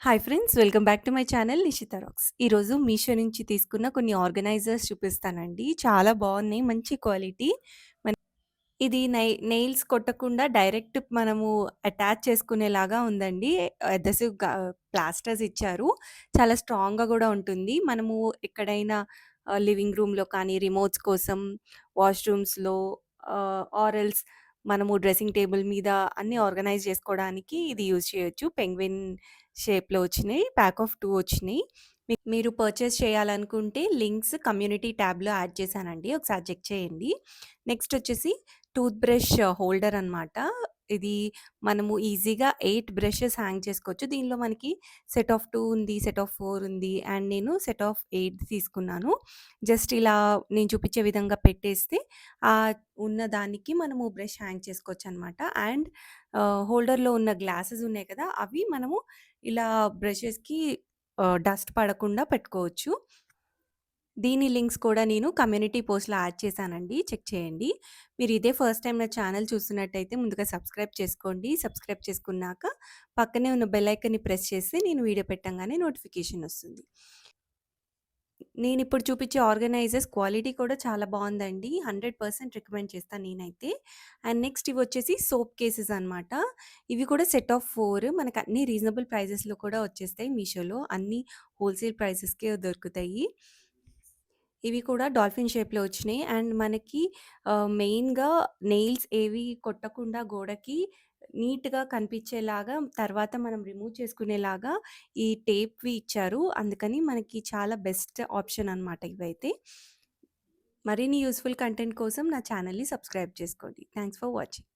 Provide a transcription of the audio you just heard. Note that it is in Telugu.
Hi friends welcome back to my channel Nishita rocks. ఈరోజు మీషో నుంచి తీసుకున్న కొన్ని ఆర్గనైజర్స్ చూపిస్తానండి. చాలా బాగున్నాయి. మంచి క్వాలిటీ. మన ఇది నై నెయిల్స్ కొట్టకుండా డైరెక్ట్ మనము అటాచ్ చేసుకునేలాగా ఉందండి. అదసివ్ ప్లాస్టర్స్ ఇచ్చారు. చాలా స్ట్రాంగ్‌గా కూడా ఉంటుంది. మనము ఎక్కడైనా లివింగ్ రూమ్‌లో కానీ, రిమోట్స్ కోసం, వాష్‌రూమ్స్‌లో ఆరల్స్ మనము డ్రెస్సింగ్ టేబుల్ మీద అన్నీ ఆర్గనైజ్ చేసుకోవడానికి ఇది యూజ్ చేయొచ్చు. పెంగ్విన్ షేప్‌లో వచ్చినాయి. ప్యాక్ ఆఫ్ టూ వచ్చినాయి. మీ మీరు పర్చేస్ చేయాలనుకుంటే లింక్స్ కమ్యూనిటీ ట్యాబ్‌లో యాడ్ చేశానండి. ఒకసారి చెక్ చేయండి. నెక్స్ట్ వచ్చేసి టూత్ బ్రష్ హోల్డర్ అనమాట. ఇది మనము ఈజీగా ఎయిట్ బ్రషెస్ హ్యాంగ్ చేసుకోవచ్చు. దీనిలో మనకి సెట్ ఆఫ్ టూ ఉంది. సెట్ ఆఫ్ ఫోర్ ఉంది. అండ్ నేను సెట్ ఆఫ్ ఎయిట్ తీసుకున్నాను. జస్ట్ ఇలా నేను చూపించే విధంగా పెట్టేస్తే ఆ ఉన్న దానికి మనము బ్రష్ హ్యాంగ్ చేసుకోవచ్చు అనమాట అండ్ హోల్డర్‌లో ఉన్న గ్లాసెస్ ఉన్నాయి కదా! అవి మనము ఇలా బ్రషెస్‌కి డస్ట్ పడకుండా పెట్టుకోవచ్చు. దీని లింక్స్ కూడా నేను కమ్యూనిటీ పోస్ట్‌లో యాడ్ చేశానండి. చెక్ చేయండి. మీరు ఇదే ఫస్ట్ టైం నా ఛానల్ చూస్తున్నట్టయితే ముందుగా సబ్స్క్రైబ్ చేసుకోండి. సబ్స్క్రైబ్ చేసుకున్నాక పక్కనే ఉన్న బెల్ ప్రెస్ చేస్తే నేను వీడియో పెట్టంగానే నోటిఫికేషన్ వస్తుంది. నేను ఇప్పుడు చూపించే ఆర్గనైజర్స్ క్వాలిటీ కూడా చాలా బాగుందండి హండ్రెడ్ పర్సెంట్ రికమెండ్ చేస్తాను నేనైతే. అండ్ నెక్స్ట్ ఇవి వచ్చేసి సోప్ కేసెస్ అనమాట. ఇవి కూడా సెట్ ఆఫ్ ఫోర్ మనకు అన్ని రీజనబుల్ ప్రైజెస్‌లో కూడా వచ్చేస్తాయి మీషోలో. అన్ని హోల్‌సేల్ ప్రైజెస్‌కే దొరుకుతాయి. ఇవి కూడా డాల్ఫిన్ షేప్‌లో వచ్చినాయి. అండ్ మనకి ఆహ్, మెయిన్‌గా నెయిల్స్ ఏవి కొట్టకుండా గోడకి నీట్‌గా కనిపించేలాగా తర్వాత మనం రిమూవ్ చేసుకునేలాగా ఈ టేప్‌వి ఇచ్చారు. అందుకని మనకి చాలా బెస్ట్ ఆప్షన్ అనమాట ఇవైతే. మరిన్ని యూజ్‌ఫుల్ కంటెంట్ కోసం నా ఛానల్‌ని సబ్స్క్రైబ్ చేసుకోండి. Thanks for watching.